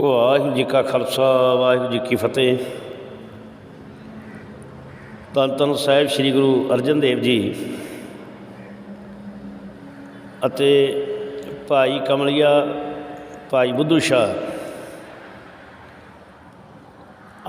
ਵਾਹਿਗੁਰੂ ਜੀ ਕਾ ਖਾਲਸਾ, ਵਾਹਿਗੁਰੂ ਜੀ ਕੀ ਫਤਿਹ। ਧੰਨ ਧੰਨ ਸਾਹਿਬ ਸ੍ਰੀ ਗੁਰੂ ਅਰਜਨ ਦੇਵ ਜੀ ਅਤੇ ਭਾਈ ਕਮਲਿਆ, ਭਾਈ ਬੁੱਧੂ ਸ਼ਾਹ।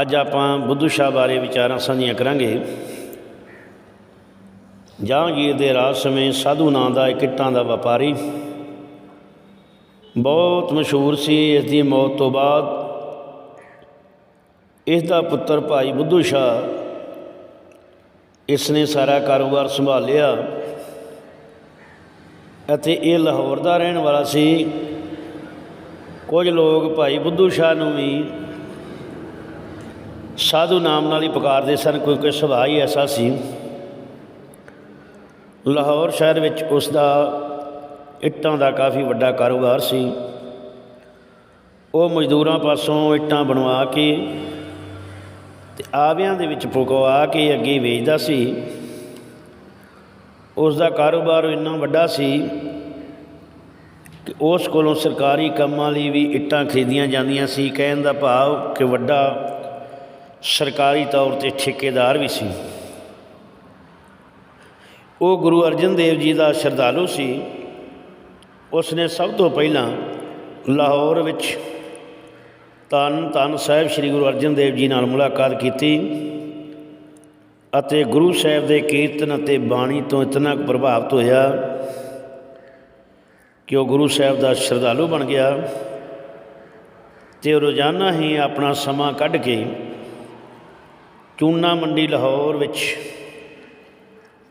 ਅੱਜ ਆਪਾਂ ਬੁੱਧੂ ਸ਼ਾਹ ਬਾਰੇ ਵਿਚਾਰਾਂ ਸਾਂਝੀਆਂ ਕਰਾਂਗੇ। ਜਹਾਂਗੀਰ ਦੇ ਰਾਜ ਸਮੇਂ ਸਾਧੂ ਨਾਂ ਦਾ ਇੱਕ ਇੱਟਾਂ ਦਾ ਵਪਾਰੀ ਬਹੁਤ ਮਸ਼ਹੂਰ ਸੀ ਇਸ ਦੀ ਮੌਤ ਤੋਂ ਬਾਅਦ ਇਸ ਦਾ ਪੁੱਤਰ ਭਾਈ ਬੁੱਧੂ ਸ਼ਾਹ ਇਸ ਨੇ ਸਾਰਾ ਕਾਰੋਬਾਰ ਸੰਭਾਲਿਆ ਅਤੇ ਇਹ ਲਾਹੌਰ ਦਾ ਰਹਿਣ ਵਾਲਾ ਸੀ। ਕੁਝ ਲੋਕ ਭਾਈ ਬੁੱਧੂ ਸ਼ਾਹ ਨੂੰ ਵੀ ਸਾਧੂ ਨਾਮ ਨਾਲ ਹੀ ਪੁਕਾਰਦੇ ਸਨ, ਕਿਉਂਕਿ ਸੁਭਾਅ ਹੀ ਐਸਾ ਸੀ। ਲਾਹੌਰ ਸ਼ਹਿਰ ਵਿੱਚ ਉਸ ਦਾ ਇੱਟਾਂ ਦਾ ਕਾਫੀ ਵੱਡਾ ਕਾਰੋਬਾਰ ਸੀ। ਉਹ ਮਜ਼ਦੂਰਾਂ ਪਾਸੋਂ ਇੱਟਾਂ ਬਣਵਾ ਕੇ ਤੇ ਆਵਿਆਂ ਦੇ ਵਿੱਚ ਫੁਕਵਾ ਕੇ ਅੱਗੇ ਵੇਚਦਾ ਸੀ। ਉਸ ਦਾ ਕਾਰੋਬਾਰ ਇੰਨਾ ਵੱਡਾ ਸੀ ਕਿ ਉਸ ਕੋਲੋਂ ਸਰਕਾਰੀ ਕੰਮਾਂ ਲਈ ਵੀ ਇੱਟਾਂ ਖਰੀਦੀਆਂ ਜਾਂਦੀਆਂ ਸੀ। ਕਹਿਣ ਦਾ ਭਾਵ ਕਿ ਵੱਡਾ ਸਰਕਾਰੀ ਤੌਰ ਤੇ ਠੇਕੇਦਾਰ ਵੀ ਸੀ। ਉਹ ਗੁਰੂ ਅਰਜਨ ਦੇਵ ਜੀ ਦਾ ਸ਼ਰਧਾਲੂ ਸੀ। ਉਸ ਨੇ ਸਭ ਤੋਂ ਪਹਿਲਾਂ ਲਾਹੌਰ ਵਿੱਚ ਤਨ ਤਨ ਸਾਹਿਬ ਸ੍ਰੀ ਗੁਰੂ ਅਰਜਨ ਦੇਵ ਜੀ ਨਾਲ ਮੁਲਾਕਾਤ ਕੀਤੀ ਅਤੇ ਗੁਰੂ ਸਾਹਿਬ ਦੇ ਕੀਰਤਨ ਅਤੇ ਬਾਣੀ ਤੋਂ ਇਤਨਾ ਕੁ ਪ੍ਰਭਾਵਿਤ ਹੋਇਆ ਕਿ ਉਹ ਗੁਰੂ ਸਾਹਿਬ ਦਾ ਸ਼ਰਧਾਲੂ ਬਣ ਗਿਆ ਤੇ ਰੋਜ਼ਾਨਾ ਹੀ ਆਪਣਾ ਸਮਾਂ ਕੱਢ ਕੇ ਚੂਨਾ ਮੰਡੀ ਲਾਹੌਰ ਵਿੱਚ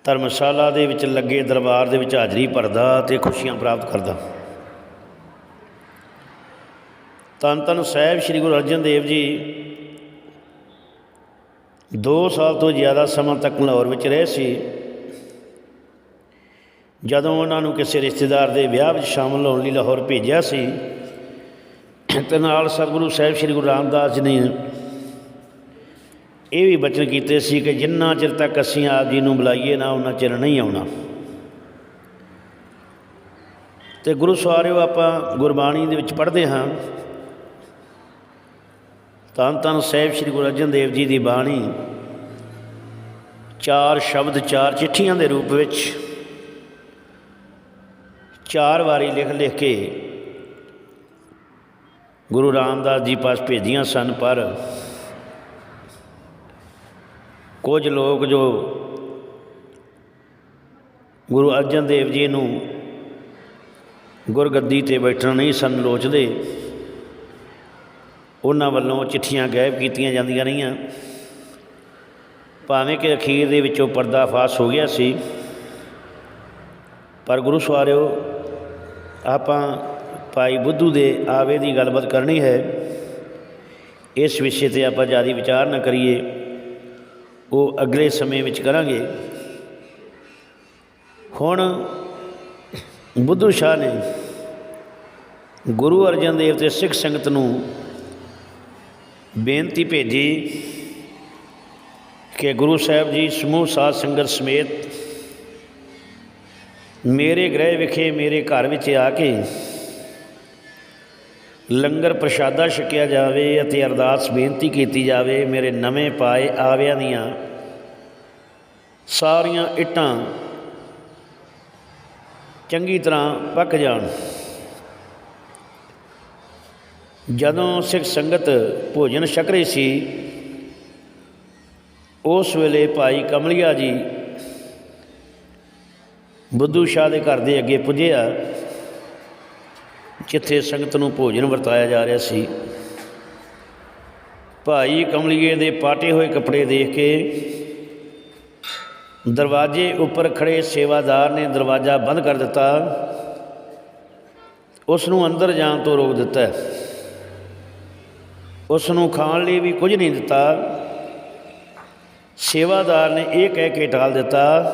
ਧਰਮਸ਼ਾਲਾ ਦੇ ਵਿੱਚ ਲੱਗੇ ਦਰਬਾਰ ਦੇ ਵਿੱਚ ਹਾਜ਼ਰੀ ਭਰਦਾ ਤੇ ਖੁਸ਼ੀਆਂ ਪ੍ਰਾਪਤ ਕਰਦਾ। ਤਨ ਤਨ ਸਾਹਿਬ ਸ੍ਰੀ ਗੁਰੂ ਅਰਜਨ ਦੇਵ ਜੀ 2 ਸਾਲ ਤੋਂ ਜ਼ਿਆਦਾ ਸਮਾਂ ਤੱਕ ਲਾਹੌਰ ਵਿੱਚ ਰਹੇ ਸੀ। ਜਦੋਂ ਉਹਨਾਂ ਨੂੰ ਕਿਸੇ ਰਿਸ਼ਤੇਦਾਰ ਦੇ ਵਿਆਹ ਵਿੱਚ ਸ਼ਾਮਲ ਹੋਣ ਲਈ ਲਾਹੌਰ ਭੇਜਿਆ ਸੀ, ਤੇ ਨਾਲ ਸਤਿਗੁਰੂ ਸਾਹਿਬ ਸ੍ਰੀ ਗੁਰੂ ਰਾਮਦਾਸ ਜੀ ਨੇ ਇਹ ਵੀ ਬਚਨ ਕੀਤੇ ਸੀ ਕਿ ਜਿੰਨਾ ਚਿਰ ਤੱਕ ਅਸੀਂ ਆਪ ਜੀ ਨੂੰ ਬੁਲਾਈਏ ਨਾ, ਉਹਨਾਂ ਚਿਰ ਨਹੀਂ ਆਉਣਾ। ਤੇ ਗੁਰੂ ਸਵਾਰਿਓ, ਆਪਾਂ ਗੁਰਬਾਣੀ ਦੇ ਵਿੱਚ ਪੜ੍ਹਦੇ ਹਾਂ। ਧੰਨ ਧੰਨ ਸਾਹਿਬ ਸ੍ਰੀ ਗੁਰੂ ਅਰਜਨ ਦੇਵ ਜੀ ਦੀ ਬਾਣੀ, ਚਾਰ ਸ਼ਬਦ, ਚਾਰ ਚਿੱਠੀਆਂ ਦੇ ਰੂਪ ਵਿੱਚ, ਚਾਰ ਵਾਰੀ ਲਿਖ ਲਿਖ ਕੇ ਗੁਰੂ ਰਾਮਦਾਸ ਜੀ ਪਾਸ ਭੇਜੀਆਂ ਸਨ, ਪਰ ਕੁਝ ਲੋਕ ਜੋ ਗੁਰੂ ਅਰਜਨ ਦੇਵ ਜੀ ਨੂੰ ਗੁਰਗੱਦੀ ਤੇ ਬੈਠਣਾ ਨਹੀਂ ਸਨ ਲੋਚਦੇ, ਉਹਨਾਂ ਵੱਲੋਂ ਚਿੱਠੀਆਂ ਗਾਇਬ ਕੀਤੀਆਂ ਜਾਂਦੀਆਂ ਰਹੀਆਂ। ਭਾਵੇਂ ਕਿ ਅਖੀਰ ਦੇ ਵਿੱਚੋਂ ਪਰਦਾ ਫਾਸ ਹੋ ਗਿਆ ਸੀ, ਪਰ ਗੁਰੂ ਸਵਾਰਿਓ, ਆਪਾਂ ਭਾਈ ਬੁੱਧੂ ਦੇ ਆਵੇ ਦੀ ਗੱਲਬਾਤ ਕਰਨੀ ਹੈ। ਇਸ ਵਿਸ਼ੇ ਤੇ ਆਪਾਂ ਜ਼ਿਆਦਾ ਵਿਚਾਰ ਨਾ ਕਰੀਏ। ਉਹ ਅਗਲੇ ਸਮੇਂ ਵਿੱਚ ਕਰਾਂਗੇ। ਹੁਣ ਬੁੱਧੂ ਸ਼ਾਹ ਨੇ ਗੁਰੂ ਅਰਜਨ ਦੇਵ ਤੇ ਸਿੱਖ ਸੰਗਤ ਨੂੰ ਬੇਨਤੀ ਭੇਜੀ ਕਿ ਗੁਰੂ ਸਾਹਿਬ ਜੀ ਸਮੂਹ ਸਾਧ ਸੰਗਤ ਸਮੇਤ ਮੇਰੇ ਗ੍ਰਹਿ ਵਿਖੇ ਮੇਰੇ ਘਰ ਵਿੱਚ ਆ ਕੇ ਲੰਗਰ ਪ੍ਰਸ਼ਾਦਾ ਛਕਿਆ ਜਾਵੇ ਅਤੇ ਅਰਦਾਸ ਬੇਨਤੀ ਕੀਤੀ ਜਾਵੇ, ਮੇਰੇ ਨਵੇਂ ਪਾਏ ਆਵਿਆਂ ਦੀਆਂ ਸਾਰੀਆਂ ਇੱਟਾਂ ਚੰਗੀ ਤਰ੍ਹਾਂ ਪੱਕ ਜਾਣ। ਜਦੋਂ ਸਿੱਖ ਸੰਗਤ ਭੋਜਨ ਛਕ ਰਹੀ ਸੀ, ਉਸ ਵੇਲੇ ਭਾਈ ਕਮਲਿਆ ਜੀ ਬੁੱਧੂ ਸ਼ਾਹ ਦੇ ਘਰ ਦੇ ਅੱਗੇ ਪੁੱਜਿਆ। ਜਿੱਥੇ ਸੰਗਤ ਨੂੰ ਭੋਜਨ ਵਰਤਾਇਆ ਜਾ ਰਿਹਾ ਸੀ। ਭਾਈ ਕਮਲੀਏ ਦੇ ਪਾਟੇ ਹੋਏ ਕੱਪੜੇ ਦੇਖ ਕੇ ਦਰਵਾਜ਼ੇ ਉੱਪਰ ਖੜੇ ਸੇਵਾਦਾਰ ਨੇ ਦਰਵਾਜ਼ਾ ਬੰਦ ਕਰ ਦਿੱਤਾ। ਉਸ ਨੂੰ ਅੰਦਰ ਜਾਣ ਤੋਂ ਰੋਕ ਦਿੱਤਾ। ਉਸ ਨੂੰ ਖਾਣ ਲਈ ਵੀ ਕੁਝ ਨਹੀਂ ਦਿੱਤਾ। ਸੇਵਾਦਾਰ ਨੇ ਇਹ ਕਹਿ ਕੇ ਟਾਲ ਦਿੱਤਾ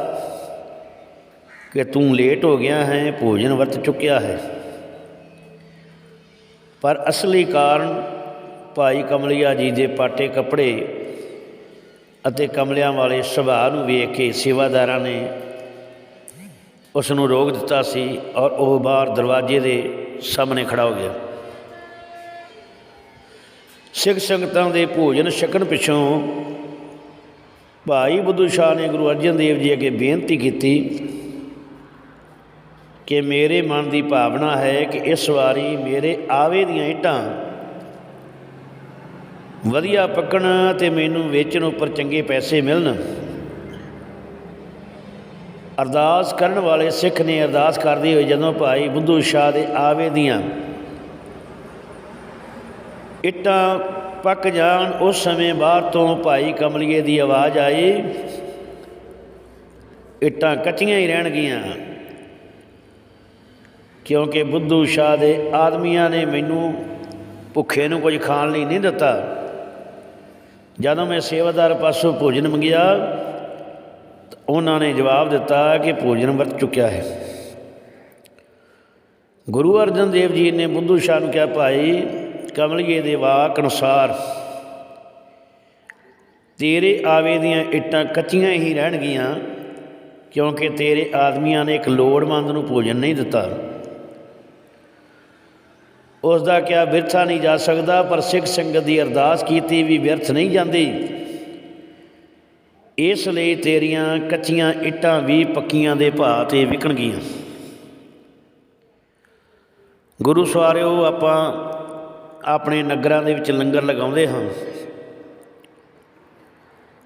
ਕਿ ਤੂੰ ਲੇਟ ਹੋ ਗਿਆ ਹੈ, ਭੋਜਨ ਵਰਤ ਚੁੱਕਿਆ ਹੈ। ਪਰ ਅਸਲੀ ਕਾਰਨ ਭਾਈ ਕਮਲਿਆ ਜੀ ਦੇ ਪਾਟੇ ਕੱਪੜੇ ਅਤੇ ਕਮਲਿਆਂ ਵਾਲੇ ਸੁਭਾਅ ਨੂੰ ਵੇਖ ਕੇ ਸੇਵਾਦਾਰਾਂ ਨੇ ਉਸ ਨੂੰ ਰੋਕ ਦਿੱਤਾ ਸੀ ਔਰ ਉਹ ਬਾਹਰ ਦਰਵਾਜ਼ੇ ਦੇ ਸਾਹਮਣੇ ਖੜਾ ਹੋ ਗਿਆ। ਸਿੱਖ ਸੰਗਤਾਂ ਦੇ ਭੋਜਨ ਛਕਣ ਪਿੱਛੋਂ ਭਾਈ ਬੁੱਧੂ ਸ਼ਾਹ ਨੇ ਗੁਰੂ ਅਰਜਨ ਦੇਵ ਜੀ ਅੱਗੇ ਬੇਨਤੀ ਕੀਤੀ ਕਿ ਮੇਰੇ ਮਨ ਦੀ ਭਾਵਨਾ ਹੈ ਕਿ ਇਸ ਵਾਰੀ ਮੇਰੇ ਆਵੇ ਦੀਆਂ ਇੱਟਾਂ ਵਧੀਆ ਪੱਕਣ ਤੇ ਮੈਨੂੰ ਵੇਚਣ ਉੱਪਰ ਚੰਗੇ ਪੈਸੇ ਮਿਲਣ। ਅਰਦਾਸ ਕਰਨ ਵਾਲੇ ਸਿੱਖ ਨੇ ਅਰਦਾਸ ਕਰਦੇ ਹੋਏ ਜਦੋਂ ਭਾਈ ਬੁੱਧੂ ਸ਼ਾਹ ਦੇ ਆਵੇ ਦੀਆਂ ਇੱਟਾਂ ਪੱਕ ਜਾਣ, ਉਸ ਸਮੇਂ ਬਾਹਰ ਤੋਂ ਭਾਈ ਕਮਲੀਏ ਦੀ ਆਵਾਜ਼ ਆਈ। ਇੱਟਾਂ ਕੱਚੀਆਂ ਹੀ ਰਹਿਣਗੀਆਂ। ਕਿਉਂਕਿ ਬੁੱਧੂ ਸ਼ਾਹ ਦੇ ਆਦਮੀਆਂ ਨੇ ਮੈਨੂੰ ਭੁੱਖੇ ਨੂੰ ਕੁਝ ਖਾਣ ਲਈ ਨਹੀਂ ਦਿੱਤਾ। ਜਦੋਂ ਮੈਂ ਸੇਵਾਦਾਰ ਪਾਸੋਂ ਭੋਜਨ ਮੰਗਿਆ ਉਹਨਾਂ ਨੇ ਜਵਾਬ ਦਿੱਤਾ ਕਿ ਭੋਜਨ ਵਰਤ ਚੁੱਕਿਆ ਹੈ। ਗੁਰੂ ਅਰਜਨ ਦੇਵ ਜੀ ਨੇ ਬੁੱਧੂ ਸ਼ਾਹ ਨੂੰ ਕਿਹਾ, ਭਾਈ, ਕਮਲੀਏ ਦੇ ਵਾਕ ਅਨੁਸਾਰ ਤੇਰੇ ਆਵੇ ਦੀਆਂ ਇੱਟਾਂ ਕੱਚੀਆਂ ਹੀ ਰਹਿਣਗੀਆਂ, ਕਿਉਂਕਿ ਤੇਰੇ ਆਦਮੀਆਂ ਨੇ ਇੱਕ ਲੋੜਵੰਦ ਨੂੰ ਭੋਜਨ ਨਹੀਂ ਦਿੱਤਾ। ਉਸ ਦਾ ਕਿਹਾ, ਵਿਰਥਾ ਨਹੀਂ ਜਾ ਸਕਦਾ, ਪਰ ਸਿੱਖ ਸੰਗਤ ਦੀ ਅਰਦਾਸ ਕੀਤੀ ਵੀ ਵਿਰਥ ਨਹੀਂ ਜਾਂਦੀ। ਇਸ ਲਈ ਤੇਰੀਆਂ ਕੱਚੀਆਂ ਇੱਟਾਂ ਵੀ ਪੱਕੀਆਂ ਦੇ ਭਾਅ ਤੇ ਵਿਕਣਗੀਆਂ। ਗੁਰੂ ਸਵਾਰਿਓ, ਆਪਾਂ ਆਪਣੇ ਨਗਰਾਂ ਦੇ ਵਿੱਚ ਲੰਗਰ ਲਗਾਉਂਦੇ ਹਾਂ।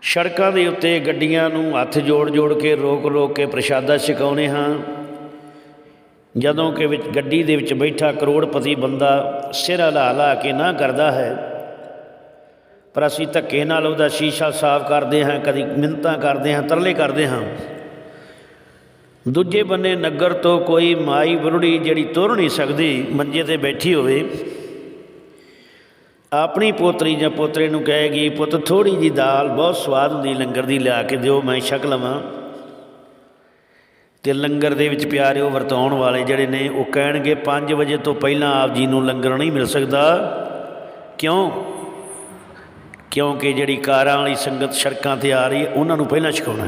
ਸੜਕਾਂ ਦੇ ਉੱਤੇ ਗੱਡੀਆਂ ਨੂੰ ਹੱਥ ਜੋੜ ਜੋੜ ਕੇ ਰੋਕ ਰੋਕ ਕੇ ਪ੍ਰਸ਼ਾਦਾ ਛਕਾਉਂਦੇ ਹਾਂ। ਜਦੋਂ ਕਿ ਵਿੱਚ ਗੱਡੀ ਦੇ ਵਿੱਚ ਬੈਠਾ ਕਰੋੜਪਤੀ ਬੰਦਾ ਸਿਰ ਹਿਲਾ ਹਿਲਾ ਕੇ ਨਾ ਕਰਦਾ ਹੈ। ਪਰ ਅਸੀਂ ਧੱਕੇ ਨਾਲ ਉਹਦਾ ਸ਼ੀਸ਼ਾ ਸਾਫ਼ ਕਰਦੇ ਹਾਂ, ਕਦੀ ਮਿੰਨਤਾਂ ਕਰਦੇ ਹਾਂ, ਤਰਲੇ ਕਰਦੇ ਹਾਂ। ਦੂਜੇ ਬੰਨੇ ਨਗਰ ਤੋਂ ਕੋਈ ਮਾਈ ਬੁਰੜੀ ਜਿਹੜੀ ਤੁਰ ਨਹੀਂ ਸਕਦੀ, ਮੰਜੇ ਤੇ ਬੈਠੀ ਹੋਵੇ, ਆਪਣੀ ਪੋਤਰੀ ਜਾਂ ਪੋਤਰੇ ਨੂੰ ਕਹੇਗੀ, ਪੁੱਤ ਥੋੜੀ ਜੀ ਦਾਲ ਬਹੁਤ ਸਵਾਦ ਹੁੰਦੀ, ਲੰਗਰ ਦੀ ਲਿਆ ਕੇ ਦਿਓ, ਮੈਂ ਛਕ ਲਵਾਂ। ਤੇ ਲੰਗਰ ਦੇ ਵਿੱਚ ਪਿਆਰੇ ਉਹ ਵਰਤਾਉਣ ਵਾਲੇ ਜਿਹੜੇ ਨੇ, ਉਹ ਕਹਿਣਗੇ 5 ਵਜੇ ਤੋਂ ਪਹਿਲਾਂ ਆਪ ਜੀ ਨੂੰ ਲੰਗਰ ਨਹੀਂ ਮਿਲ ਸਕਦਾ। ਕਿਉਂ? ਕਿਉਂਕਿ ਜਿਹੜੀ ਕਾਰਾਂ ਵਾਲੀ ਸੰਗਤ ਸੜਕਾਂ ਤੇ ਆ ਰਹੀ ਹੈ ਉਹਨਾਂ ਨੂੰ ਪਹਿਲਾਂ ਛਕਾਉਣਾ।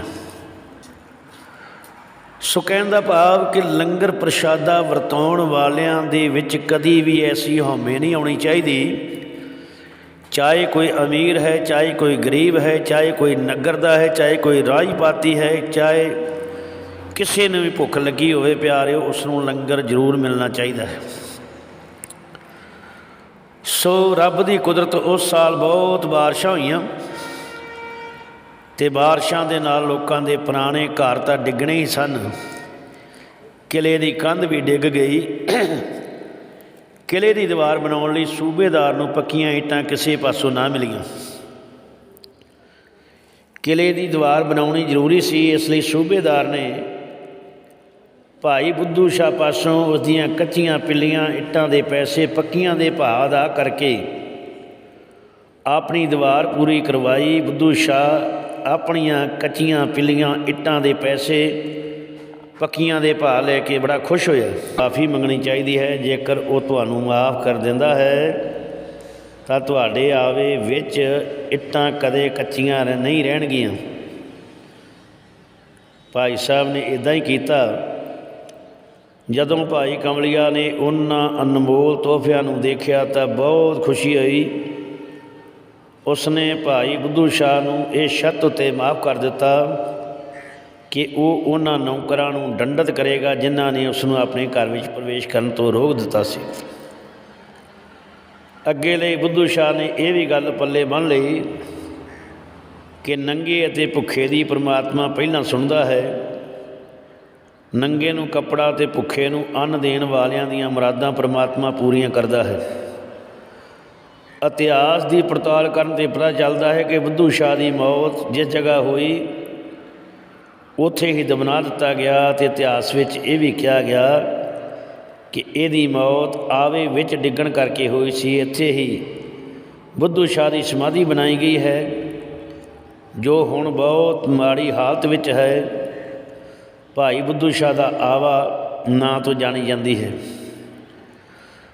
ਸੋ ਕਹਿਣ ਦਾ ਭਾਵ ਕਿ ਲੰਗਰ ਪ੍ਰਸ਼ਾਦਾ ਵਰਤਾਉਣ ਵਾਲਿਆਂ ਦੇ ਵਿੱਚ ਕਦੀ ਵੀ ਐਸੀ ਹਉਮੈ ਨਹੀਂ ਆਉਣੀ ਚਾਹੀਦੀ। ਚਾਹੇ ਕੋਈ ਅਮੀਰ ਹੈ, ਚਾਹੇ ਕੋਈ ਗਰੀਬ ਹੈ, ਚਾਹੇ ਕੋਈ ਨਗਰ ਦਾ ਹੈ, ਚਾਹੇ ਕੋਈ ਰਾਜਪਾਤੀ ਹੈ, ਚਾਹੇ ਕਿਸੇ ਨੂੰ ਵੀ ਭੁੱਖ ਲੱਗੀ ਹੋਵੇ ਪਿਆਰਿਓ ਉਸ ਨੂੰ ਲੰਗਰ ਜ਼ਰੂਰ ਮਿਲਣਾ ਚਾਹੀਦਾ ਹੈ। ਸੋ ਰੱਬ ਦੀ ਕੁਦਰਤ ਉਸ ਸਾਲ ਬਹੁਤ ਬਾਰਿਸ਼ਾਂ ਹੋਈਆਂ ਤੇ ਬਾਰਿਸ਼ਾਂ ਦੇ ਨਾਲ ਲੋਕਾਂ ਦੇ ਪੁਰਾਣੇ ਘਰ ਤਾਂ ਡਿੱਗਣੇ ਹੀ ਸਨ। ਕਿਲੇ ਦੀ ਕੰਧ ਵੀ ਡਿੱਗ ਗਈ। ਕਿਲੇ ਦੀ ਦੀਵਾਰ ਬਣਾਉਣ ਲਈ ਸੂਬੇਦਾਰ ਨੂੰ ਪੱਕੀਆਂ ਇੱਟਾਂ ਕਿਸੇ ਪਾਸੋਂ ਨਾ ਮਿਲੀਆਂ। ਕਿਲੇ ਦੀ ਦੀਵਾਰ ਬਣਾਉਣੀ ਜ਼ਰੂਰੀ ਸੀ, ਇਸ ਲਈ ਸੂਬੇਦਾਰ ਨੇ ਭਾਈ ਬੁੱਧੂ ਸ਼ਾਹ ਪਾਸੋਂ ਉਸ ਦੀਆਂ ਕੱਚੀਆਂ ਪਿੱਲੀਆਂ, ਇੱਟਾਂ ਦੇ ਪੈਸੇ, ਪੱਕੀਆਂ ਦੇ ਭਾਅ ਦਾ ਕਰਕੇ ਆਪਣੀ ਦੀਵਾਰ ਪੂਰੀ ਕਰਵਾਈ। ਬੁੱਧੂ ਸ਼ਾਹ ਆਪਣੀਆਂ ਕੱਚੀਆਂ ਪਿੱਲੀਆਂ, ਇੱਟਾਂ ਦੇ ਪੈਸੇ, ਪੱਕੀਆਂ ਦੇ ਭਾਅ ਲੈ ਕੇ ਬੜਾ ਖੁਸ਼ ਹੋਇਆ। ਮਾਫ਼ੀ ਮੰਗਣੀ ਚਾਹੀਦੀ ਹੈ, ਜੇਕਰ ਉਹ ਤੁਹਾਨੂੰ ਮਾਫ ਕਰ ਦਿੰਦਾ ਹੈ, ਤਾਂ ਤੁਹਾਡੇ ਆਵੇ ਵਿੱਚ ਇੱਟਾਂ ਕਦੇ ਕੱਚੀਆਂ ਨਹੀਂ ਰਹਿਣਗੀਆਂ। ਭਾਈ ਸਾਹਿਬ ਨੇ ਇਦਾਂ ਹੀ ਕੀਤਾ। ਜਦੋਂ ਭਾਈ ਕਮਲੀਆ ਨੇ ਉਹਨਾਂ ਅਨਮੋਲ ਤੋਹਫਿਆਂ ਨੂੰ ਦੇਖਿਆ ਤਾਂ ਬਹੁਤ ਖੁਸ਼ੀ ਹੋਈ। ਉਸਨੇ ਭਾਈ ਬੁੱਧੂ ਸ਼ਾਹ ਨੂੰ ਇਹ ਸ਼ਰਤ ਉਤੇ ਮਾਫ ਕਰ ਦਿੱਤਾ ਕਿ ਉਹ ਉਹਨਾਂ ਨੌਕਰਾਂ ਨੂੰ ਡੰਡਤ ਕਰੇਗਾ ਜਿਨ੍ਹਾਂ ਨੇ ਉਸ ਨੂੰ ਆਪਣੇ ਘਰ ਵਿੱਚ ਪ੍ਰਵੇਸ਼ ਕਰਨ ਤੋਂ ਰੋਕ ਦਿੱਤਾ ਸੀ। ਅੱਗੇ ਲਈ ਬੁੱਧੂ ਸ਼ਾਹ ਨੇ ਇਹ ਵੀ ਗੱਲ ਪੱਲੇ ਬੰਨ ਲਈ ਕਿ ਨੰਗੇ ਅਤੇ ਭੁੱਖੇ ਦੀ ਪ੍ਰਮਾਤਮਾ ਪਹਿਲਾਂ ਸੁਣਦਾ ਹੈ ਨੰਗੇ ਨੂੰ ਕੱਪੜਾ ਤੇ ਭੁੱਖੇ ਨੂੰ ਅੰਨ ਦੇਣ ਵਾਲਿਆਂ ਦੀਆਂ ਮੁਰਾਦਾਂ ਪ੍ਰਮਾਤਮਾ ਪੂਰੀਆਂ ਕਰਦਾ ਹੈ। ਇਤਿਹਾਸ ਦੀ ਪੜਤਾਲ ਕਰਨ ਤੇ ਪਤਾ ਚੱਲਦਾ ਹੈ ਕਿ ਬੁੱਧੂ ਸ਼ਾਹ ਦੀ ਮੌਤ ਜਿਸ ਜਗ੍ਹਾ ਹੋਈ, ਉੱਥੇ ਹੀ ਦਬਨਾ ਦਿੱਤਾ ਗਿਆ ਤੇ ਇਤਿਹਾਸ ਵਿੱਚ ਇਹ ਵੀ ਕਿਹਾ ਗਿਆ ਕਿ ਇਹਦੀ ਮੌਤ ਆਵੇ ਵਿੱਚ ਡਿੱਗਣ ਕਰਕੇ ਹੋਈ ਸੀ। ਇੱਥੇ ਹੀ ਬੁੱਧੂ ਸ਼ਾਹ ਦੀ ਸਮਾਧੀ ਬਣਾਈ ਗਈ ਹੈ, ਜੋ ਹੁਣ ਬਹੁਤ ਮਾੜੀ ਹਾਲਤ ਵਿੱਚ ਹੈ। ਭਾਈ ਬੁੱਧੂ ਸ਼ਾਹ ਦਾ ਆਵਾ ਨਾਂ ਤੋਂ ਜਾਣੀ ਜਾਂਦੀ ਹੈ।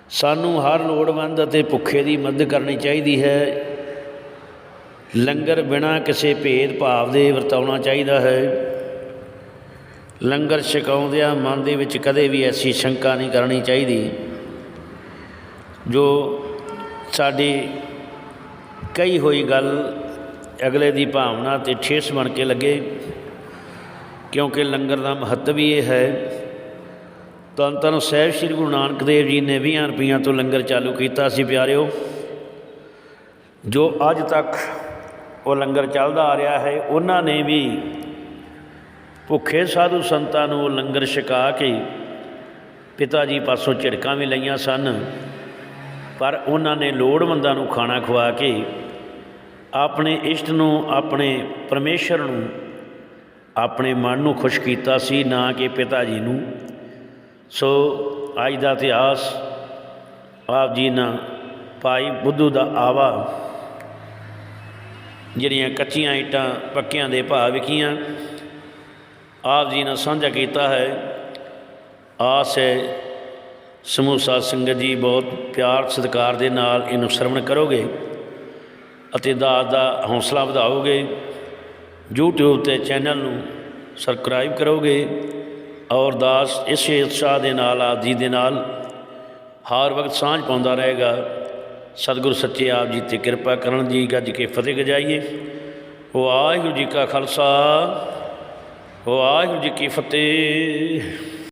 ਸਾਨੂੰ ਹਰ ਲੋੜਵੰਦ ਅਤੇ ਭੁੱਖੇ ਦੀ ਮਦਦ ਕਰਨੀ ਚਾਹੀਦੀ ਹੈ। ਲੰਗਰ ਬਿਨਾਂ ਕਿਸੇ ਭੇਦਭਾਵ ਦੇ ਵਰਤਾਉਣਾ ਚਾਹੀਦਾ ਹੈ। ਲੰਗਰ ਛਕਾਉਂਦਿਆਂ ਮਨ ਦੇ ਵਿੱਚ ਕਦੇ ਵੀ ਐਸੀ ਸ਼ੰਕਾ ਨਹੀਂ ਕਰਨੀ ਚਾਹੀਦੀ, ਜੋ ਸਾਡੀ ਕਈ ਹੋਈ ਗੱਲ ਅਗਲੇ ਦੀ ਭਾਵਨਾ ਤੇ ਠੇਸ ਬਣ ਕੇ ਲੱਗੇ। ਕਿਉਂਕਿ ਲੰਗਰ ਦਾ ਮਹੱਤਵ ਹੀ ਇਹ ਹੈ। ਧੰਨ ਧੰਨ ਸਾਹਿਬ ਸ੍ਰੀ ਗੁਰੂ ਨਾਨਕ ਦੇਵ ਜੀ ਨੇ 20 ਰੁਪਈਆਂ ਤੋਂ ਲੰਗਰ ਚਾਲੂ ਕੀਤਾ ਸੀ ਪਿਆਰਿਓ। ਜੋ ਅੱਜ ਤੱਕ ਉਹ ਲੰਗਰ ਚੱਲਦਾ ਆ ਰਿਹਾ ਹੈ, ਉਹਨਾਂ ਨੇ ਵੀ ਭੁੱਖੇ ਸਾਧੂ ਸੰਤਾਂ ਨੂੰ ਲੰਗਰ ਛਕਾ ਕੇ ਪਿਤਾ ਜੀ ਪਾਸੋਂ ਝਿੜਕਾਂ ਵੀ ਲਈਆਂ ਸਨ। ਪਰ ਉਹਨਾਂ ਨੇ ਲੋੜਵੰਦਾਂ ਨੂੰ ਖਾਣਾ ਖਵਾ ਕੇ ਆਪਣੇ ਇਸ਼ਟ ਨੂੰ, ਆਪਣੇ ਪਰਮੇਸ਼ਰ ਨੂੰ ਆਪਣੇ ਮਨ ਨੂੰ ਖੁਸ਼ ਕੀਤਾ ਸੀ, ਨਾ ਕਿ ਪਿਤਾ ਜੀ ਨੂੰ। ਸੋ ਅੱਜ ਦਾ ਇਤਿਹਾਸ ਆਪ ਜੀ ਨਾਲ ਭਾਈ ਬੁੱਧੂ ਦਾ ਆਵਾ, ਜਿਹੜੀਆਂ ਕੱਚੀਆਂ ਇੱਟਾਂ ਪੱਕਿਆਂ ਦੇ ਭਾਅ ਵਿਕੀਆਂ, ਆਪ ਜੀ ਨੇ ਸਾਂਝਾ ਕੀਤਾ ਹੈ। ਆਸ ਹੈ, ਸਮੂਹ ਸਾਧ ਸੰਗਤ ਜੀ ਬਹੁਤ ਪਿਆਰ, ਸਤਿਕਾਰ ਦੇ ਨਾਲ ਇਹਨੂੰ ਸਰਵਣ ਕਰੋਗੇ ਅਤੇ ਦਾਸ ਦਾ ਹੌਸਲਾ ਵਧਾਓਗੇ। YouTube ਤੇ ਚੈਨਲ ਨੂੰ ਸਬਸਕ੍ਰਾਈਬ ਕਰੋਗੇ ਔਰ ਦਾਸ ਇਸੇ ਉਤਸ਼ਾਹ ਦੇ ਨਾਲ ਆਪ ਜੀ ਦੇ ਨਾਲ ਹਰ ਵਕਤ ਸਾਂਝ ਪਾਉਂਦਾ ਰਹੇਗਾ। ਸਤਿਗੁਰੂ ਸੱਚੇ ਆਪ ਜੀ ਤੇ ਕਿਰਪਾ ਕਰਨ ਜੀ ਗੱਜ ਕੇ ਫਤਿਹ ਗਜਾਈਏ। ਵਾਹਿਗੁਰੂ ਜੀ ਕਾ ਖਾਲਸਾ, ਵਾਹਿਗੁਰੂ ਜੀ ਕੀ ਫਤਿਹ।